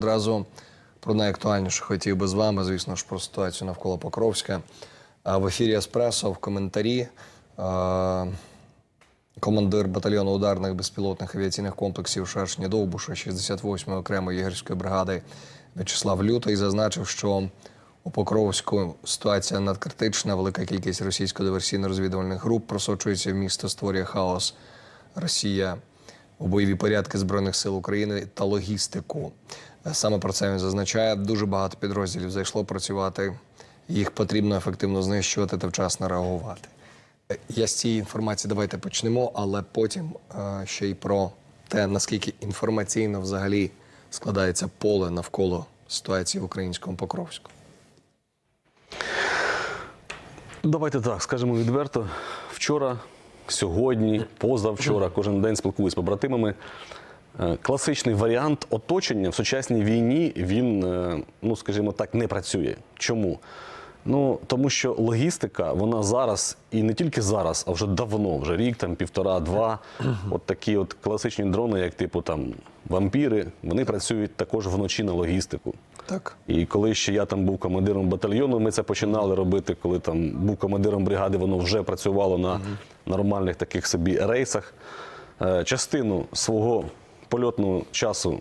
Одразу про найактуальніше хотів би з вами, звісно ж, про ситуацію навколо Покровська. В ефірі Еспресо в коментарі е, командир батальйону ударних безпілотних авіаційних комплексів Шершні Довбуша 68-ї окремої єгерської бригади В'ячеслав Лютий зазначив, що у Покровську ситуація надкритична. Велика кількість російсько-диверсійно-розвідувальних груп просочується в місто, створює хаос. Росія у бойові порядки збройних сил України та логістику. Саме про це він зазначає. Дуже багато підрозділів зайшло працювати. Їх потрібно ефективно знищувати та вчасно реагувати. Я з цієї інформації давайте почнемо, але потім е, ще й про те, наскільки інформаційно взагалі складається поле навколо ситуації в українському Покровську. Давайте так, скажемо відверто. Вчора, сьогодні, позавчора, кожен день спілкуюсь з побратимами. Е, Класичний варіант оточення в сучасній війні він, е, ну скажімо так, не працює. Чому? Ну тому що логістика, вона зараз і не тільки зараз, а вже давно, вже рік, там півтора-два. От такі от класичні дрони, як типу там вампіри, вони працюють також вночі на логістику. Так. І коли ще я там був командиром батальйону, ми це починали робити. Коли там був командиром бригади, воно вже працювало на нормальних таких собі рейсах. Е, Частину свого польотного часу,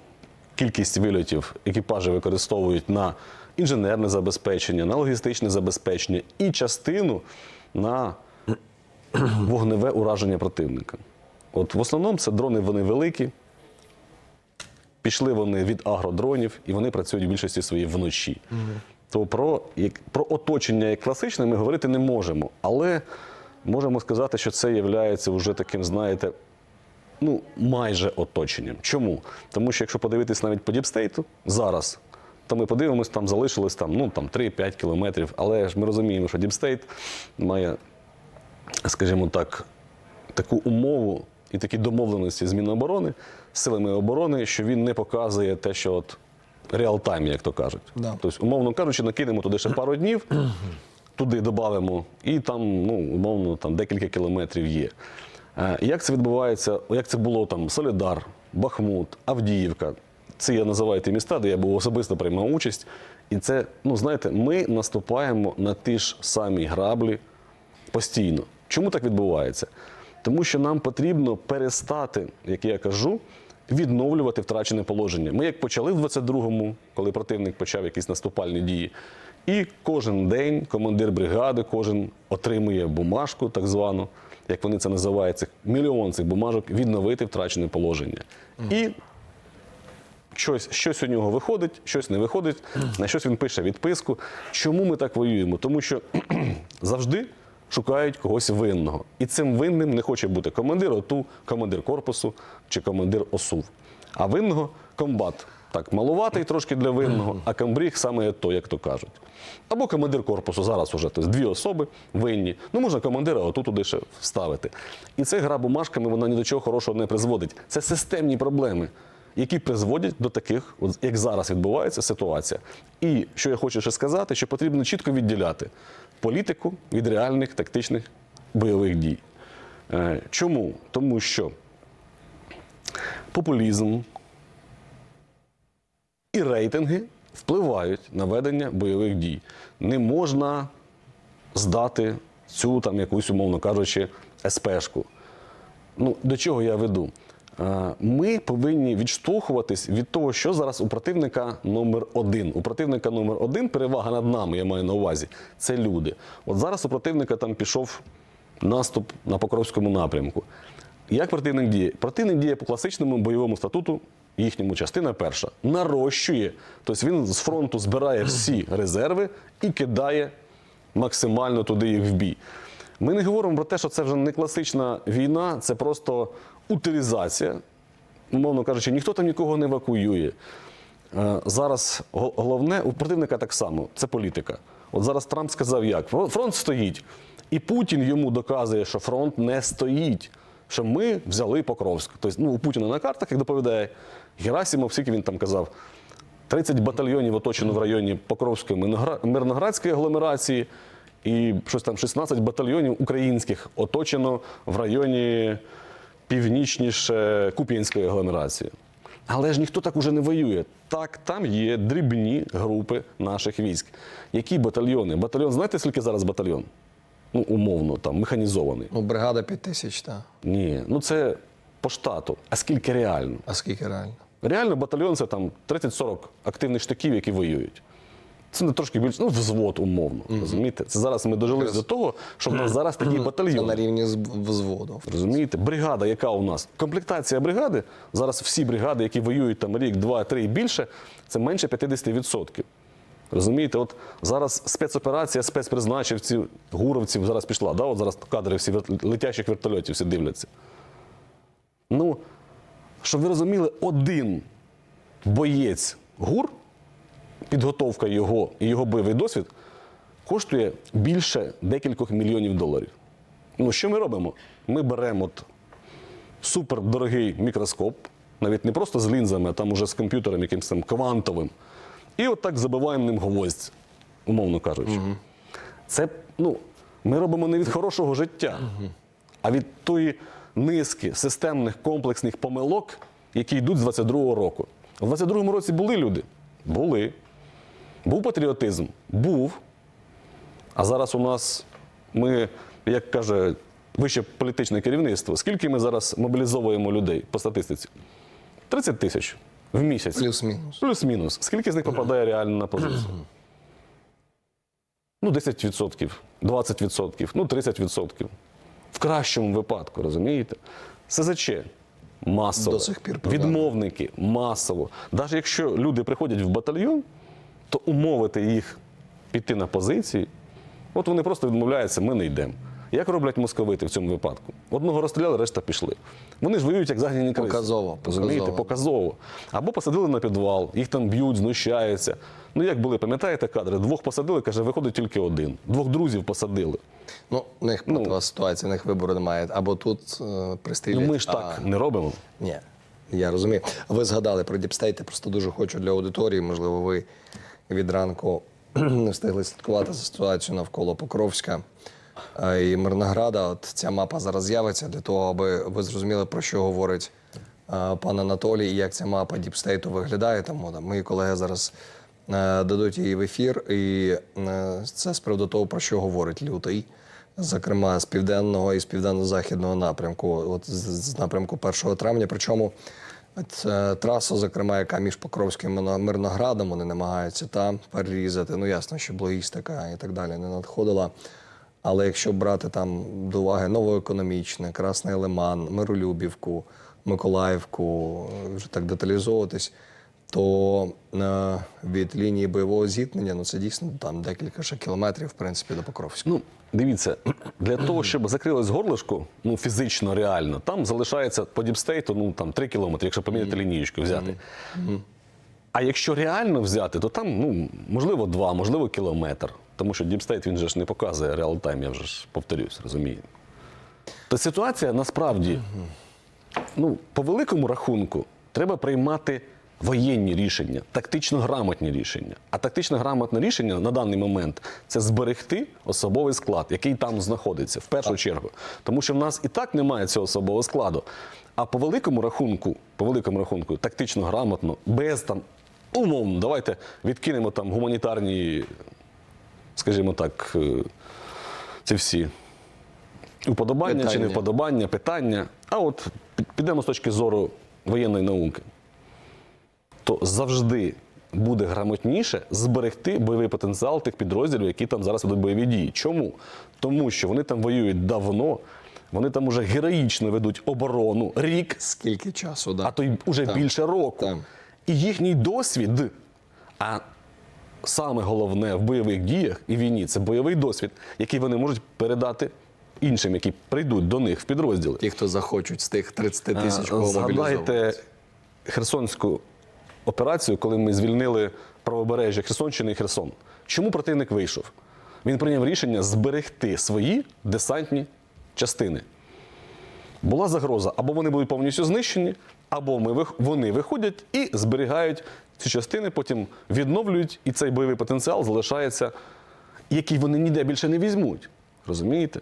кількість вильотів екіпажі використовують на інженерне забезпечення, на логістичне забезпечення і частину на вогневе ураження противника. От в основному це дрони вони великі, пішли вони від агродронів, і вони працюють в більшості своїй вночі. То про, як, про оточення як класичне ми говорити не можемо. Але можемо сказати, що це є вже таким, знаєте, ну, майже оточенням. Чому? Тому що якщо подивитись навіть по діпстейту зараз, то ми подивимось, там залишилось там, ну, там 3-5 кілометрів. Але ж ми розуміємо, що діпстейт має, скажімо так, таку умову і такі домовленості з Міноборони, з силами оборони, що він не показує те, що от реал-тайм, як то кажуть. Да. Тобто, умовно кажучи, накинемо туди ще пару днів, туди додамо, і там, ну, умовно, там декілька кілометрів є. Е, Як це відбувається, як це було там Солідар, Бахмут, Авдіївка? Це я називаю ті міста, де я був особисто приймав участь. І це, ну знаєте, ми наступаємо на ті ж самі граблі постійно. Чому так відбувається? Тому що нам потрібно перестати, як я кажу, відновлювати втрачене положення. Ми як почали в 22-му, коли противник почав якісь наступальні дії, і кожен день командир бригади, кожен отримує бумажку, так звану, як вони це називають, цих мільйон цих бумажок, відновити втрачене положення. І щось, щось у нього виходить, щось не виходить, на щось він пише відписку. Чому ми так воюємо? Тому що завжди шукають когось винного. І цим винним не хоче бути командир ОТУ, командир корпусу чи командир ОСУВ. А винного комбат. Так, малуватий трошки для винного, а камбріг саме то, як то кажуть. Або командир корпусу зараз уже тобто дві особи винні. Ну, можна командира отут туди ще вставити. І ця гра бумажками вона ні до чого хорошого не призводить. Це системні проблеми, які призводять до таких, як зараз відбувається ситуація. І що я хочу ще сказати, що потрібно чітко відділяти політику від реальних тактичних бойових дій. Е, Чому? Тому що популізм і рейтинги впливають на ведення бойових дій. Не можна здати цю там якусь, умовно кажучи, СПшку. Ну, до чого я веду? Е, Ми повинні відштовхуватись від того, що зараз у противника номер один. У противника номер один перевага над нами, я маю на увазі, це люди. От зараз у противника там пішов наступ на Покровському напрямку. Як противник діє? Противник діє по класичному бойовому статуту, їхньому частина перша, нарощує. Тобто він з фронту збирає всі резерви і кидає максимально туди їх в бій. Ми не говоримо про те, що це вже не класична війна, це просто утилізація. Умовно кажучи, ніхто там нікого не евакуює. Е, Зараз головне у противника так само це політика. От зараз Трамп сказав, як фронт стоїть, і Путін йому доказує, що фронт не стоїть. Що ми взяли Покровськ. Тобто, ну, у Путіна на картах, як доповідає Герасимов, скільки він там казав, 30 батальйонів оточено в районі Покровської Мирноградської агломерації, і щось там 16 батальйонів українських оточено в районі північніше Куп'янської агломерації. Але ж ніхто так уже не воює. Так, там є дрібні групи наших військ. Які батальйони? Батальйон, знаєте, скільки зараз батальйон? Ну, умовно, там, механізований. Ну, бригада 5 тисяч, так. Ні, ну це по штату. А скільки реально? А скільки реально? Реально батальйон це там 30-40 активних штиків, які воюють. Це не трошки більше, ну, взвод умовно. Розумієте? Це зараз ми дожилися до того, що в нас зараз такі Це на рівні з- взводу. Розумієте? Бригада, яка у нас? Комплектація бригади, зараз всі бригади, які воюють там рік, два, три і більше, це менше 50%. Розумієте, от зараз спецоперація спецпризначивців, гуровців зараз пішла. Да? От зараз кадри всі летячих вертольотів всі дивляться. Ну, щоб ви розуміли, один боєць ГУР, підготовка його і його бойовий досвід коштує більше декількох мільйонів доларів. Ну, що ми робимо? Ми беремо от супердорогий мікроскоп, навіть не просто з лінзами, а там уже з комп'ютером якимось там квантовим. І от забиваємо ним гвоздь, умовно кажучи. Це ну, ми робимо не від хорошого життя, а від тої низки системних комплексних помилок, які йдуть з 22-го року. У 22-му році були люди? Були. Був патріотизм? Був. А зараз у нас ми, як каже вище політичне керівництво, скільки ми зараз мобілізовуємо людей по статистиці? 30 тисяч в місяць. Плюс-мінус. Плюс-мінус. Скільки з них попадає реально на позицію? Ну, 10%, 20%, ну 30%. В кращому випадку, розумієте? СЗЧ масово. До сих пір. Відмовники масово. Навіть якщо люди приходять в батальйон, то умовити їх піти на позиції, от вони просто відмовляються, ми не йдемо. Як роблять московити в цьому випадку? Одного розстріляли, решта пішли. Вони ж воюють як загнані криси. Показово, Розумієте? показово. Або посадили на підвал, їх там б'ють, знущаються. Ну як були, пам'ятаєте кадри? Двох посадили, каже, виходить тільки один. Двох друзів посадили. Ну, в них патова ситуація, в них вибору немає. Або тут е, Ну ми ж а- так не робимо. Ні, я розумію. Ви згадали про діпстейт, я просто дуже хочу для аудиторії. Можливо, ви від ранку не встигли слідкувати за ситуацією навколо Покровська і Мирнограда. От ця мапа зараз з'явиться для того, аби ви зрозуміли, про що говорить пан Анатолій і як ця мапа діпстейту виглядає. Тому там, мої колеги зараз е, дадуть її в ефір. І е, це з приводу того, про що говорить лютий. Зокрема, з південного і з південно-західного напрямку, от з, напрямку 1 травня. Причому е, трасу, зокрема, яка між Покровським і Мирноградом, вони намагаються там перерізати. Ну ясно, що логістика і так далі не надходила. Але якщо брати там до уваги новоекономічне, Красний Лиман, Миролюбівку, Миколаївку, е, вже так деталізовуватись, то е, від лінії бойового зіткнення ну це дійсно там декілька ще кілометрів, в принципі, до Покровська. Ну, дивіться, для того, щоб закрилось горлишко, ну фізично, реально, там залишається по діпстейту, ну там 3 кілометри, якщо поміряти лінієчку взяти. А якщо реально взяти, то там, ну, можливо, два, можливо, кілометр. Тому що діпстейт він же ж не показує реал-тайм, я вже ж повторюсь, розумієте. То ситуація насправді, ну, по великому рахунку, треба приймати воєнні рішення, тактично грамотні рішення. А тактично грамотне рішення на даний момент це зберегти особовий склад, який там знаходиться, в першу чергу. Тому що в нас і так немає цього особового складу. А по великому рахунку, по великому рахунку, тактично грамотно, без там, умовно, давайте відкинемо там гуманітарні, скажімо так, е, ці всі уподобання чи не вподобання, питання. А от підемо з точки зору воєнної науки, то завжди буде грамотніше зберегти бойовий потенціал тих підрозділів, які там зараз ведуть бойові дії. Чому? Тому що вони там воюють давно, вони там уже героїчно ведуть оборону рік, Скільки часу, да. а то й уже більше року. Так. І їхній досвід, а саме головне в бойових діях і війні це бойовий досвід, який вони можуть передати іншим, які прийдуть до них в підрозділи. Ті, хто захочуть з тих 30 тисяч, кого Згадайте. Херсонську операцію, коли ми звільнили правобережжя Херсонщини і Херсон. Чому противник вийшов? Він прийняв рішення зберегти свої десантні частини. Була загроза, або вони будуть повністю знищені, або ми, вони виходять і зберігають ці частини, потім відновлюють, і цей бойовий потенціал залишається, який вони ніде більше не візьмуть. Розумієте?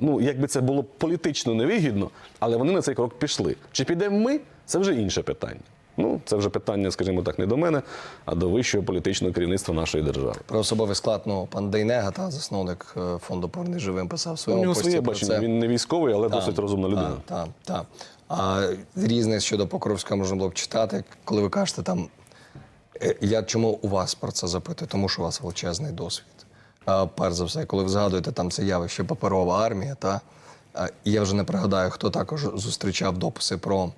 Ну, якби це було політично невигідно, але вони на цей крок пішли. Чи підемо ми, це вже інше питання. Ну, це вже питання, скажімо так, не до мене, а до вищого політичного керівництва нашої держави. Про особовий склад, ну, пан Дейнега, та, засновник е, фонду «Повернись живим, писав в У нього своє бачення. це. Він не військовий, але досить розумна людина. Так, так, так. А різне щодо Покровська можна було б читати, коли ви кажете там. Е, Я чому у вас про це запитую? Тому що у вас величезний досвід. Перш за все, коли ви згадуєте там це явище паперова армія, та я вже не пригадаю, хто також зустрічав дописи про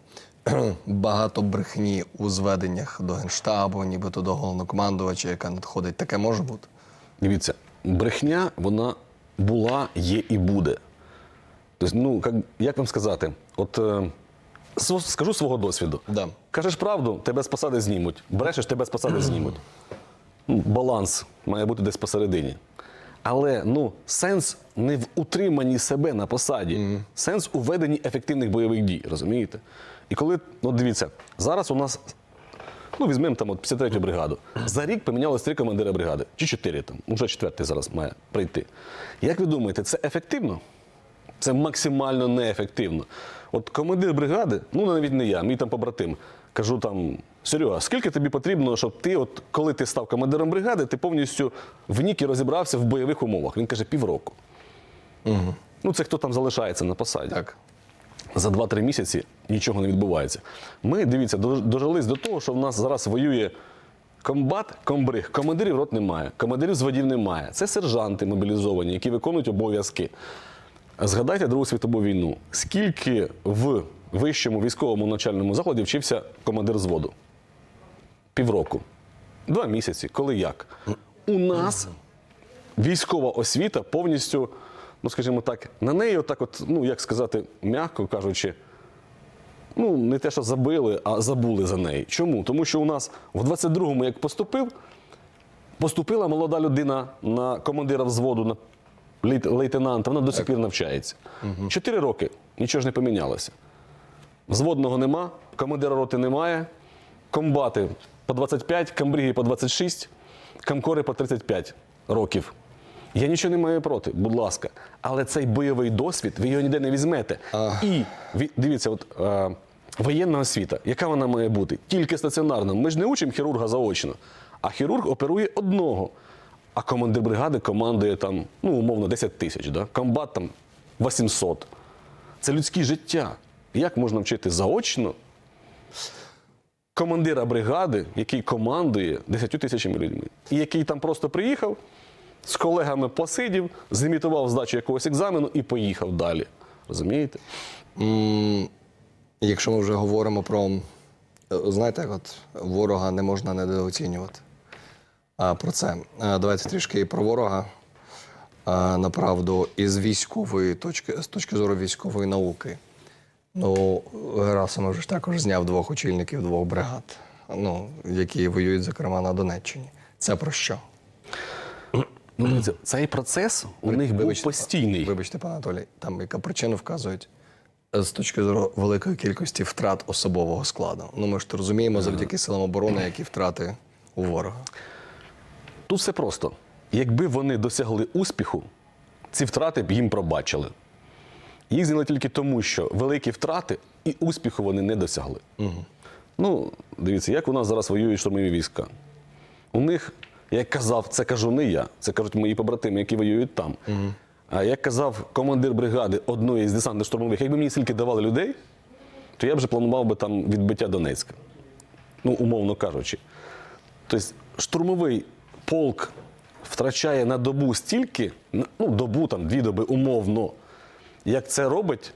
багато брехні у зведеннях до генштабу, нібито до головнокомандувача, яка надходить. Таке може бути? Дивіться, брехня вона була, є і буде. Тобто, ну, як, як вам сказати, от е, скажу свого досвіду. Да. Кажеш правду, тебе з посади знімуть. Брешеш, тебе з посади знімуть. Ну, баланс має бути десь посередині. Але ну, сенс не в утриманні себе на посаді, сенс у веденні ефективних бойових дій, розумієте? І коли, ну дивіться, зараз у нас, ну візьмемо там от 53-ю бригаду. За рік помінялось три командира бригади, чи чотири там, вже четвертий зараз має прийти. Як ви думаєте, це ефективно? Це максимально неефективно. От командир бригади, ну навіть не я, мій там побратим, кажу там: Серега, скільки тобі потрібно, щоб ти, от коли ти став командиром бригади, ти повністю внік і розібрався в бойових умовах? Він каже, півроку. Угу. Ну, це хто там залишається на посаді. Так. За 2-3 місяці нічого не відбувається. Ми, дивіться, дож- дожились до того, що в нас зараз воює комбат, комбриг. Командирів рот немає, командирів зводів немає. Це сержанти мобілізовані, які виконують обов'язки. Згадайте Другу світову війну. Скільки в вищому військовому навчальному закладі вчився командир зводу? Півроку. Два місяці. Коли як? У нас військова освіта повністю, ну скажімо так, на неї, отак, от, ну як сказати, м'яко кажучи, ну не те, що забили, а забули за неї. Чому? Тому що у нас в 22-му, як поступив, поступила молода людина на командира взводу, на лейтенанта, вона до сих пір навчається. Чотири роки нічого ж не помінялося. Взводного нема, командира роти немає, комбати по 25, камбріги по 26, камкори по 35 років. Я нічого не маю проти, будь ласка. Але цей бойовий досвід, ви його ніде не візьмете. І ві- дивіться, от е, воєнна освіта, яка вона має бути? Тільки стаціонарна. Ми ж не учимо хірурга заочно, а хірург оперує одного. А командир бригади командує там, ну, умовно, 10 тисяч, да? комбат там 800. Це людське життя. Як можна вчити заочно командира бригади, який командує 10 тисячами людьми, і який там просто приїхав, з колегами посидів, зімітував здачу якогось екзамену і поїхав далі. Розумієте? Якщо ми вже говоримо про, е, знаєте, от ворога не можна недооцінювати. А про це. Давайте трішки і про ворога. Направду, із військової точки, з точки зору військової науки. Ну, Герасимов ж також зняв двох очільників двох бригад, ну, які воюють, зокрема, на Донеччині. Це про що? Ну, цей процес у них був Вибачте, постійний. Вибачте, пане Анатолій, там яка причина вказують з точки зору великої кількості втрат особового складу. Ну, ми ж то розуміємо завдяки силам оборони, які втрати у ворога. Тут все просто. Якби вони досягли успіху, ці втрати б їм пробачили. Їх зняли тільки тому, що великі втрати і успіху вони не досягли. Ну, дивіться, як у нас зараз воюють штурмові війська. У них, як казав, це кажу не я, це кажуть мої побратими, які воюють там. А як казав командир бригади одної з десантних штурмових, якби мені стільки давали людей, то я б вже планував би там відбиття Донецька. Ну, умовно кажучи. Тобто штурмовий полк втрачає на добу стільки, ну, добу, там, дві доби умовно, як це робить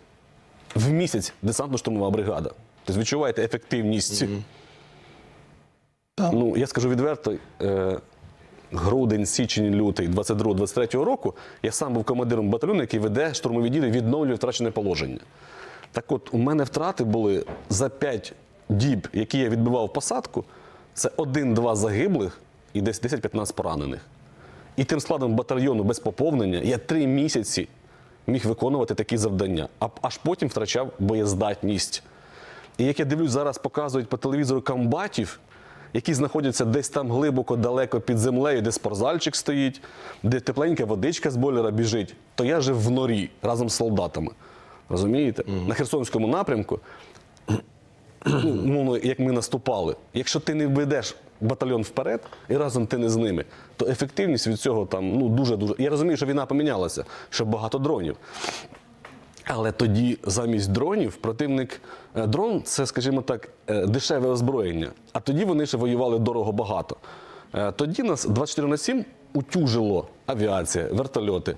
в місяць десантно-штурмова бригада. Тобто відчуваєте ефективність. Ну, я скажу відверто, е, грудень, січень, лютий 22-23 року я сам був командиром батальйону, який веде штурмові дії, відновлює втрачене положення. Так от, у мене втрати були за 5 діб, які я відбивав посадку, це 1-2 загиблих і десь 10-15 поранених. І тим складом батальйону без поповнення я 3 місяці міг виконувати такі завдання, а аж потім втрачав боєздатність. І як я дивлюсь, зараз показують по телевізору комбатів, які знаходяться десь там глибоко, далеко під землею, де спортзальчик стоїть, де тепленька водичка з бойлера біжить, то я жив в норі разом з солдатами. Розумієте? На Херсонському напрямку ну, як ми наступали. Якщо ти не ведеш батальйон вперед і разом ти не з ними, то ефективність від цього там ну дуже дуже. Я розумію, що війна помінялася, що багато дронів. Але тоді замість дронів противник е, дрон це, скажімо так, е, дешеве озброєння. А тоді вони ще воювали дорого багато. Е, Тоді нас 24 на 7 утюжило авіація, вертольоти,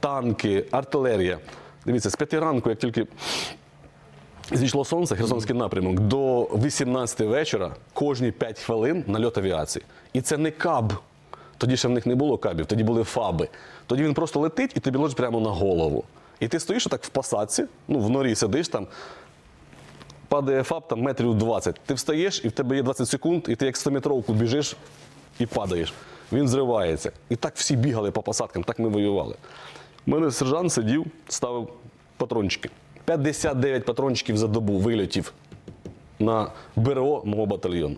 танки, артилерія. Дивіться, з п'яти ранку, як тільки зійшло сонце, Херсонський напрямок, до 18 вечора кожні 5 хвилин нальот авіації. І це не каб. Тоді ще в них не було кабів, тоді були фаби. Тоді він просто летить і тобі лежить прямо на голову. І ти стоїш отак в посадці, ну в норі сидиш там, падає фаб там метрів 20. Ти встаєш, і в тебе є 20 секунд, і ти як 100-метровку біжиш і падаєш. Він зривається. І так всі бігали по посадкам, так ми воювали. У мене сержант сидів, ставив патрончики. 59 патрончиків за добу вильотів на БРО мого батальйону.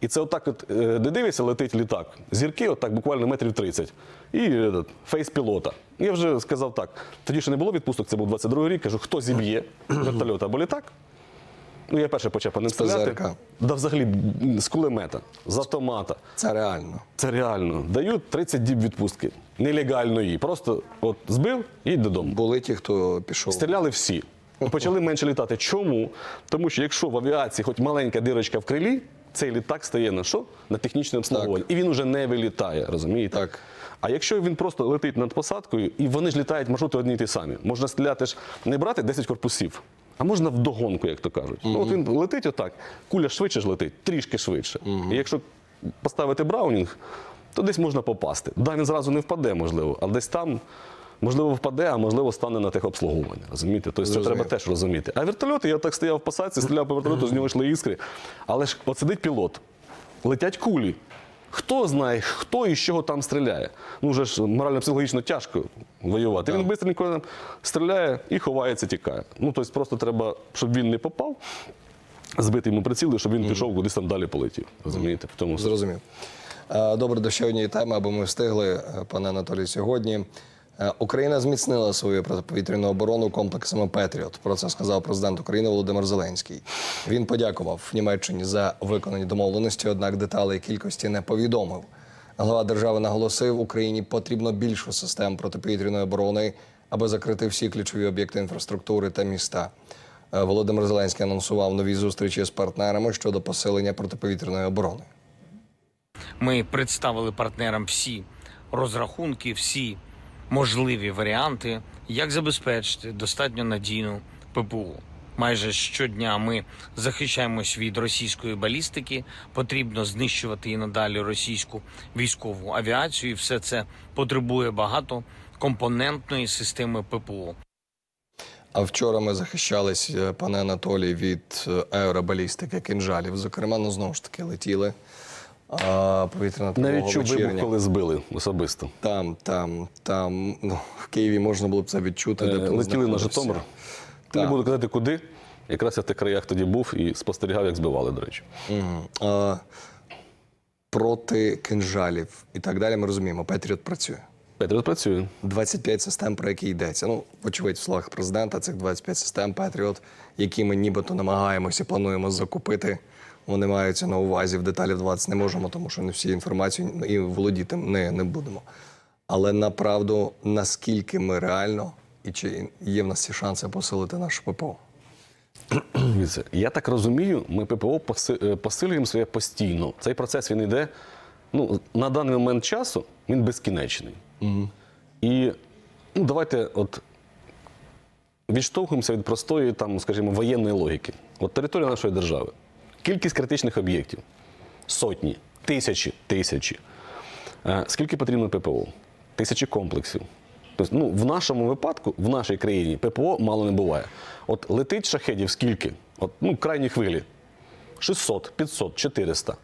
І це отак, от, е, де дивишся, летить літак. Зірки, отак буквально метрів 30. І е, этот, фейс пілота. Я вже сказав так. Тоді ще не було відпусток, це був 22 рік. Кажу, хто зіб'є вертольот або літак? Ну, я перше почав по ним стріляти. Да взагалі з кулемета, з автомата. Це реально. Це реально. Дають 30 діб відпустки. Нелегальної. Просто от збив і додому. Були ті, хто пішов. Стріляли всі. І Почали менше літати. Чому? Тому що якщо в авіації хоч маленька дирочка в крилі, цей літак стає на що? На технічне обслуговування. І він уже не вилітає, розумієте? Так. А якщо він просто летить над посадкою, і вони ж літають маршрути одні й ті самі, можна стріляти ж не брати 10 корпусів, а можна вдогонку, як то кажуть. Ну, от він летить отак, куля швидше ж летить, трішки швидше. І якщо поставити браунінг, то десь можна попасти. Да, він зразу не впаде, можливо, але десь там. Можливо, впаде, а можливо, стане на техобслуговування. Розумієте? Тобто це треба теж розуміти. А вертольоти, я так стояв в посадці, стріляв по вертольоту, з нього йшли іскри. Але ж от сидить пілот, летять кулі. Хто знає, хто і з чого там стріляє? Ну вже ж морально-психологічно тяжко воювати. Він швидко стріляє і ховається, тікає. Ну тобто просто треба, щоб він не попав, збити йому приціли, щоб він пішов кудись там далі полетів. Розумієте? В тому. Зрозумів. Е, Добре, до ще однієї теми, аби ми встигли, е, пане Анатолій, сьогодні. Е, Україна зміцнила свою протиповітряну оборону комплексами Петріот. Про це сказав президент України Володимир Зеленський. Він подякував Німеччині за виконані домовленості, однак деталей кількості не повідомив. Глава держави наголосив, Україні потрібно більше систем протиповітряної оборони, аби закрити всі ключові об'єкти інфраструктури та міста. Е, Володимир Зеленський анонсував нові зустрічі з партнерами щодо посилення протиповітряної оборони. Ми представили партнерам всі розрахунки, всі можливі варіанти, як забезпечити достатньо надійну ППУ. Майже щодня ми захищаємось від російської балістики. Потрібно знищувати і надалі російську військову авіацію. І все це потребує багатокомпонентної системи ППУ. А вчора ми захищались, е, пане Анатолій, від е, аеробалістики кинжалів. Зокрема, ну знову ж таки летіли. Повітряна тривога Навіть чув вибух, коли збили особисто. Там, там, там. Ну, в Києві можна було б це відчути. Е, де б ти Летіли на знаходився. Житомир. Так. Не буду казати, куди. Якраз я в тих краях тоді був і спостерігав, як збивали, до речі. Мгм. А, проти кинжалів і так далі. Ми розуміємо, Петріот працює. Петріот працює. 25 систем, про які йдеться. Ну, вочевидь, в словах президента цих 25 систем Петріот, які ми нібито намагаємося, плануємо закупити. Вони маються на увазі в деталі вдаватися не можемо, тому що не всі інформацію і володіти не, не будемо. Але направду, наскільки ми реально і чи є в нас ці шанси посилити наше ППО? Я так розумію, ми ППО е, посилюємо своє постійно. Цей процес він йде. Ну, на даний момент часу він безкінечний. І ну, давайте от відштовхуємося від простої, там, скажімо, воєнної логіки. От територія нашої держави. Кількість критичних об'єктів сотні, тисячі, тисячі. Е, Скільки потрібно ППО? Тисячі комплексів. Тобто, ну, в нашому випадку, в нашій країні, ППО мало не буває. От летить шахедів скільки? От, ну, крайні хвилі. 600, 500, 400.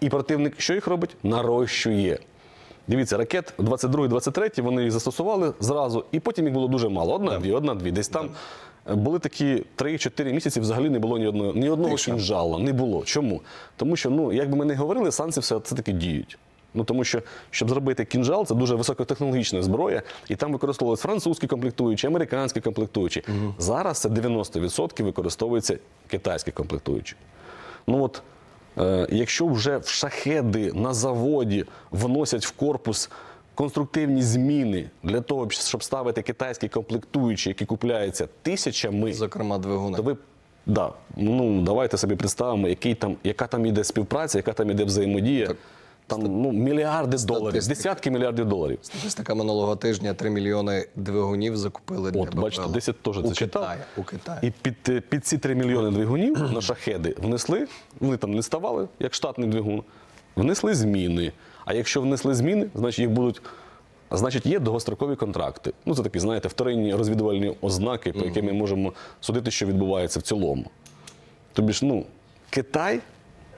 І противник що їх робить? Нарощує. Дивіться, ракет 22-23 вони їх застосували зразу, і потім їх було дуже мало. Одна-дві, одна-дві. Десь там були такі 3-4 місяці, взагалі не було ні одного, ні одного кінжала. Не було. Чому? Тому що, ну, як би ми не говорили, санкції все це таки діють. Ну тому що щоб зробити кінжал, це дуже високотехнологічна зброя, і там використовувалися французькі комплектуючі, американські комплектуючі. Зараз це 90% використовується китайські комплектуючі. Ну от е, якщо вже в шахеди на заводі вносять в корпус конструктивні зміни для того, щоб ставити китайські комплектуючі, які купляються тисячами, Зокрема, двигуни. то ви да, ну давайте собі представимо, який там, яка там іде співпраця, яка там іде взаємодія. Там ну мільярди доларів, десятки мільярдів доларів. Статистика минулого тижня 3 мільйони двигунів закупили для От, бачите, БПЛА. десь теж це читав. У Китаї. І під, під ці 3 мільйони двигунів на шахеди внесли, вони там не ставали, як штатний двигун, внесли зміни. А якщо внесли зміни, значить їх будуть. Значить, є довгострокові контракти. Ну, це такі, знаєте, вторинні розвідувальні ознаки, по яким ми можемо судити, що відбувається в цілому. Тобі ж, ну, Китай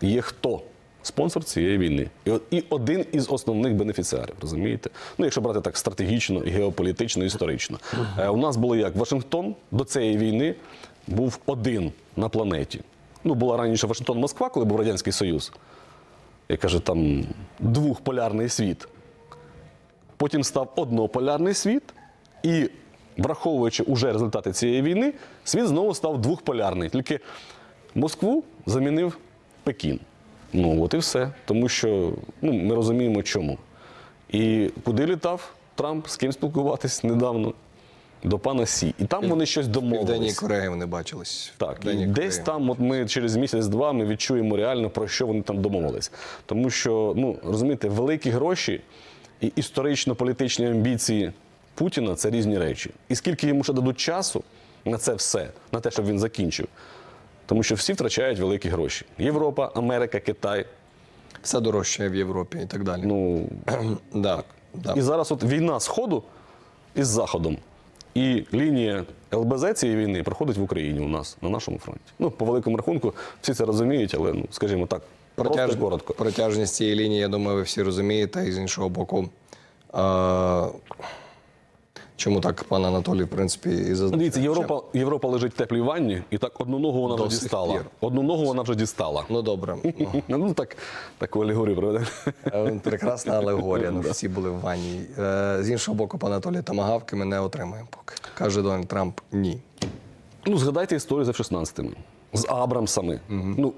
є хто? Спонсор цієї війни. І, і один із основних бенефіціарів, розумієте? Ну, якщо брати так стратегічно, геополітично, історично. Е, у нас було як? Вашингтон до цієї війни був один на планеті. Ну, була раніше Вашингтон-Москва, коли був Радянський Союз. Я кажу, там двохполярний світ. Потім став однополярний світ, і враховуючи уже результати цієї війни, світ знову став двохполярний. Тільки Москву замінив Пекін. Ну от і все. Тому що ну, ми розуміємо, чому. І куди літав Трамп, з ким спілкуватись недавно? До пана Сі. І там вони щось В Південній. Кореї вони бачились. Так, і десь там, от ми через місяць-два ми відчуємо реально про що вони там домовились. Тому що, ну розумієте, великі гроші і історично-політичні амбіції Путіна це різні речі. І скільки йому ще дадуть часу на це все, на те, щоб він закінчив. Тому що всі втрачають великі гроші: Європа, Америка, Китай. Все дорожчає в Європі і так далі. Ну да, да. і зараз от війна Сходу із Заходом. І лінія ЛБЗ цієї війни проходить в Україні у нас, на нашому фронті. Ну, по великому рахунку, всі це розуміють, але, ну, скажімо так, Протяж... коротко. Протяжність цієї лінії, я думаю, ви всі розумієте. І з іншого боку, а... чому так пан Анатолій, в принципі, і Ну, зазначає. Дивіться, Європа, Європа лежить в теплій ванні, і так одну ногу вона До вже дістала. пір. Одну ногу вона вже дістала. Ну добре, ну, Ну, так, таку алегорію проведемо. е, прекрасна алегорія. Ну, всі були в ванні. Е, З іншого боку, пан Анатолій Тамагавки ми не отримаємо поки. Каже Дональд Трамп ні. Ну, згадайте історію за 16-ми. З Абрамсами. Ну,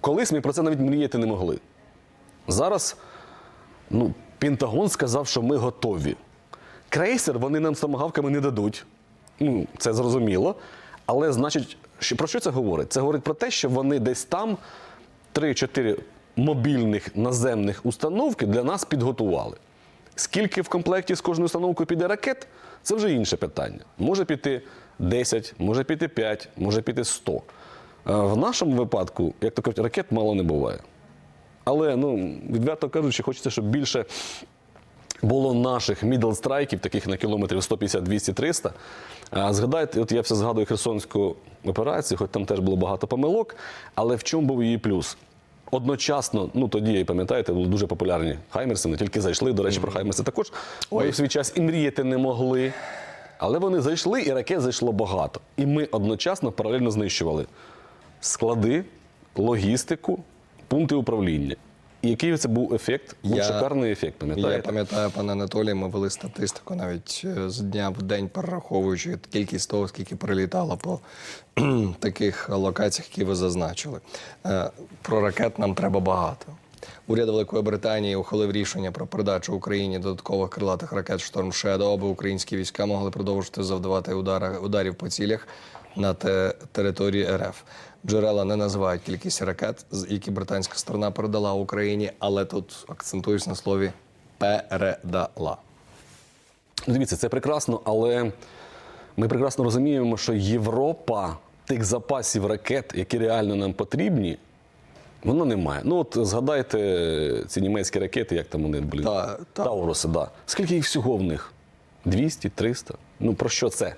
колись ми про це навіть мріяти не могли. Зараз ну, Пентагон сказав, що ми готові. Крейсер вони нам з томагавками не дадуть. Ну, це зрозуміло. Але, значить, що- про що це говорить? Це говорить про те, що вони десь там 3-4 мобільних наземних установки для нас підготували. Скільки в комплекті з кожною установкою піде ракет, це вже інше питання. Може піти 10, може піти 5, може піти 100. Е, В нашому випадку, як то кажуть, ракет мало не буває. Але, ну, відверто кажучи, хочеться, щоб більше було наших мідл страйків, таких на кілометрів 150, 200, 300. А згадайте, от я все згадую Херсонську операцію, хоч там теж було багато помилок, але в чому був її плюс? Одночасно, ну тоді, пам'ятаєте, були дуже популярні Хаймерси, не тільки зайшли. До речі, про Хаймерси також Ой. в свій час і мріяти не могли. Але вони зайшли, і ракет зайшло багато. І ми одночасно паралельно знищували склади, логістику, пункти управління. Який це був ефект? Був Я- шикарний ефект, Я пам'ятаю, пане Анатолій, ми вели статистику навіть е, з дня в день, перераховуючи кількість того, скільки прилітало по таких локаціях, які ви зазначили. Е, Про ракет нам треба багато. Уряд Великої Британії ухвалив рішення про передачу Україні додаткових крилатих ракет Шторм Шедо, аби українські війська могли продовжити завдавати удара, ударів по цілях на те, території РФ. Джерела не називають кількість ракет, які британська сторона передала Україні, але тут акцентуюсь на слові передала. Ну, Дивіться, це прекрасно, але ми прекрасно розуміємо, що Європа тих запасів ракет, які реально нам потрібні, вона не має. Ну от згадайте ці німецькі ракети, як там вони були. Та- та. Тауруси, да. Скільки їх всього в них? 200, 300? Ну про що це?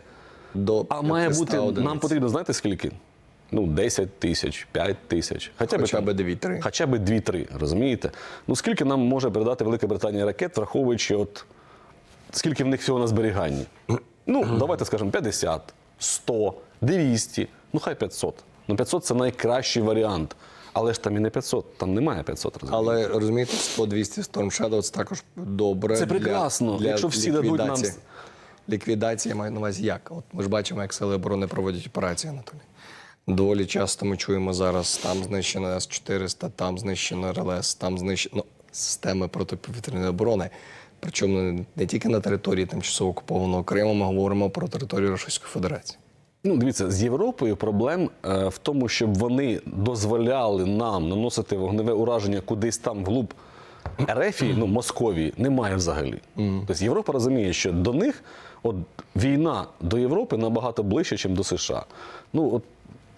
До А має бути, одиниць. нам потрібно, знаєте скільки? Ну, 10 тисяч, 5 тисяч. Хоча, Хоча би 2-3. Хоча б 2-3, розумієте? Ну скільки нам може передати Велика Британія ракет, враховуючи, от скільки в них всього на зберіганні? Ну, давайте скажемо 50, 100, 200, ну хай 500. Ну 500 це найкращий варіант. Але ж там і не 500, там немає 500 розумієте? Але розумієте, 100-200 Storm Shadow це також добре. Це прекрасно, Для, якщо всі дадуть нам Ліквідація маю на увазі як? От ми ж бачимо, як сили оборони проводять операції, Анатолій. Доволі часто ми чуємо зараз, там знищено С-400, там знищено РЛС, там знищено ну, системи протиповітряної оборони. Причому не- тільки на території тимчасово окупованого Криму, ми говоримо про територію Російської Федерації. Ну, дивіться, з Європою проблем е, в тому, щоб вони дозволяли нам наносити вогневе ураження кудись там вглуб Ерефії, ну, Московії, немає взагалі. Тобто Європа розуміє, що до них от, війна до Європи набагато ближче, ніж до США. Ну, от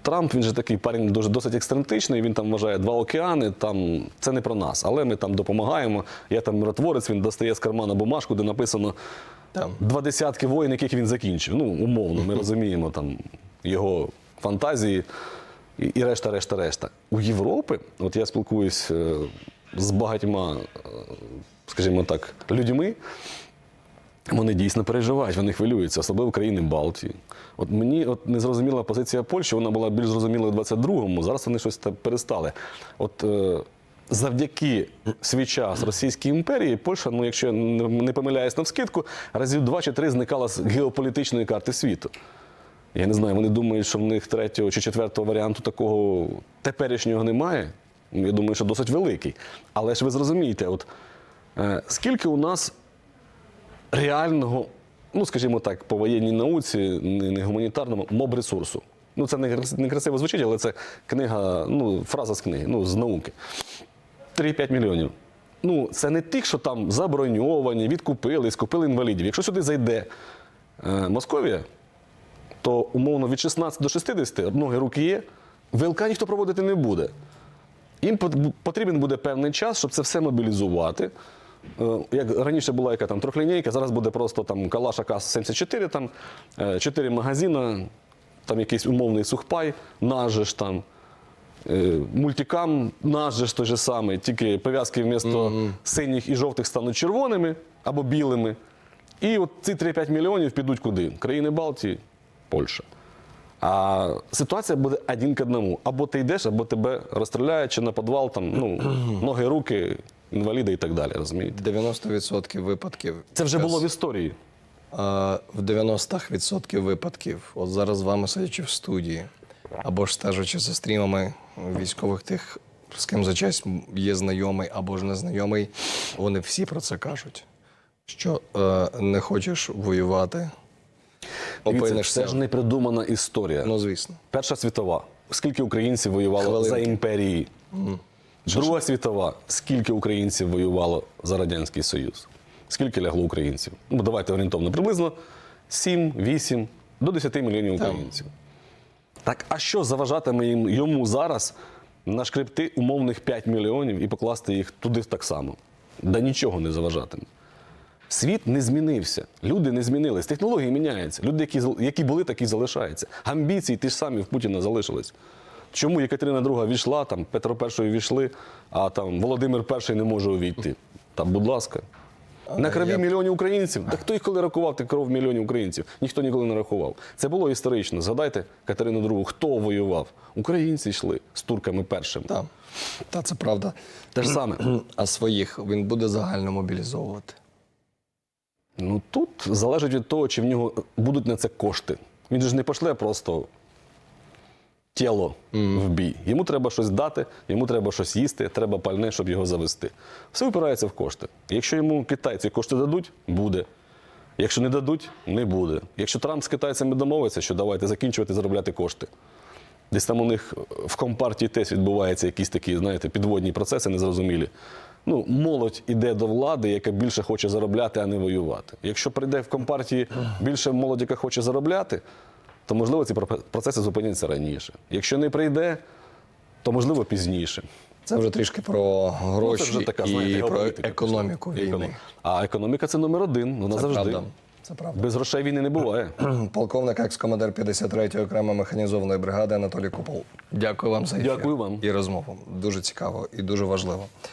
Трамп він же такий парень дуже досить ексцентричний. Він там вважає два океани. Там це не про нас, але ми там допомагаємо. Я там миротворець. Він достає з кармана бумажку, де написано Там. два десятки воїн, яких він закінчив. Ну, умовно, ми розуміємо там його фантазії і, і решта, решта, решта. У Європи, от я спілкуюсь е, з багатьма, е, скажімо так, людьми. Вони дійсно переживають, вони хвилюються, особливо країни Балтії. От мені от не зрозуміла позиція Польщі, вона була більш зрозуміла у 22-му, зараз вони щось перестали. От е, завдяки свій час Російській імперії, Польща, ну якщо я не не помиляюсь навскидку, разів два чи три зникала з геополітичної карти світу. Я не знаю, вони думають, що в них третього чи четвертого варіанту такого теперішнього немає. Ну, Я думаю, що досить великий. Але ж ви зрозумієте, от е, скільки у нас реального, ну скажімо так, по воєнній науці, не, не гуманітарному, моб-ресурсу. Ну, це не, красиво звучить, але це книга, ну, фраза з книги, ну, з науки. 3-5 мільйонів. Ну, це не тих, що там заброньовані, відкупили, скупили інвалідів. Якщо сюди зайде е, Московія, то умовно від 16 до 60 ноги руки є, ВЛК ніхто проводити не буде. Їм потрібен буде певний час, щоб це все мобілізувати. Е, Як раніше була яка там трьохлінійка, зараз буде просто там калаш АК-74, там, 4 магазина, там якийсь умовний сухпай, ж там. Е, Мультикам наш же ж той же самий, тільки пов'язки вмісто синіх і жовтих стануть червоними або білими. І от ці 3-5 мільйонів підуть куди? Країни Балтії, Польща. А ситуація буде один к одному. Або ти йдеш, або тебе розстріляють, чи на підвал, там, ну, ноги, руки, інваліди і так далі. Розумієте? 90% випадків. Це вже було в історії. а, в 90% випадків, от зараз з вами сидячи в студії, або ж стежачи за стрімами військових тих, з ким за час є знайомий або ж незнайомий, вони всі про це кажуть. Що е, не хочеш воювати, опинишся. це ж не придумана історія. Ну, звісно. Перша світова. Скільки українців воювало Хвилинки. за імперії? Друга світова. Скільки українців воювало за Радянський Союз? Скільки лягло українців? Ну, давайте орієнтовно. Приблизно 7-8 до 10 мільйонів українців. Так, а що заважатиме їм йому зараз нашкребти умовних 5 мільйонів і покласти їх туди так само? Да нічого не заважатиме. Світ не змінився, люди не змінились, технології міняються. Люди, які, які були, такі залишаються. Амбіції ті ж самі в Путіна залишились. Чому Екатерина II війшла, там Петро І війшли, а там Володимир І не може увійти? Та, будь ласка. На крові я- мільйонів українців. Та хто їх коли рахував, ти кров мільйонів українців? Ніхто ніколи не рахував. Це було історично. Згадайте Катерину II, хто воював? Українці йшли з турками першими. Так, та, це правда. Те ж саме. А своїх він буде загально мобілізовувати. Ну тут залежить від того, чи в нього будуть на це кошти. Він же ж не пошле просто тіло в бій. Йому треба щось дати, йому треба щось їсти, треба пальне, щоб його завести. Все впирається в кошти. Якщо йому китайці кошти дадуть, буде. Якщо не дадуть, не буде. Якщо Трамп з китайцями домовиться, що давайте закінчувати заробляти кошти. Десь там у них в компартії теж відбуваються якісь такі, знаєте, підводні процеси незрозумілі. Ну, молодь іде до влади, яка більше хоче заробляти, а не воювати. Якщо прийде в компартії більше молодь, яка хоче заробляти, то можливо ці процеси зупиняться раніше. Якщо не прийде, то можливо пізніше. Це вже трішки про гроші Ну, це вже така, знаєте, і про економіку війни. А економіка це номер один. Вона Це завжди. правда. Це правда. Без грошей війни не буває. Полковник, екс-командир 53-ї окремої механізованої бригади Анатолій Купол. Дякую вам за ефір Дякую вам. і розмову. Дуже цікаво і дуже важливо.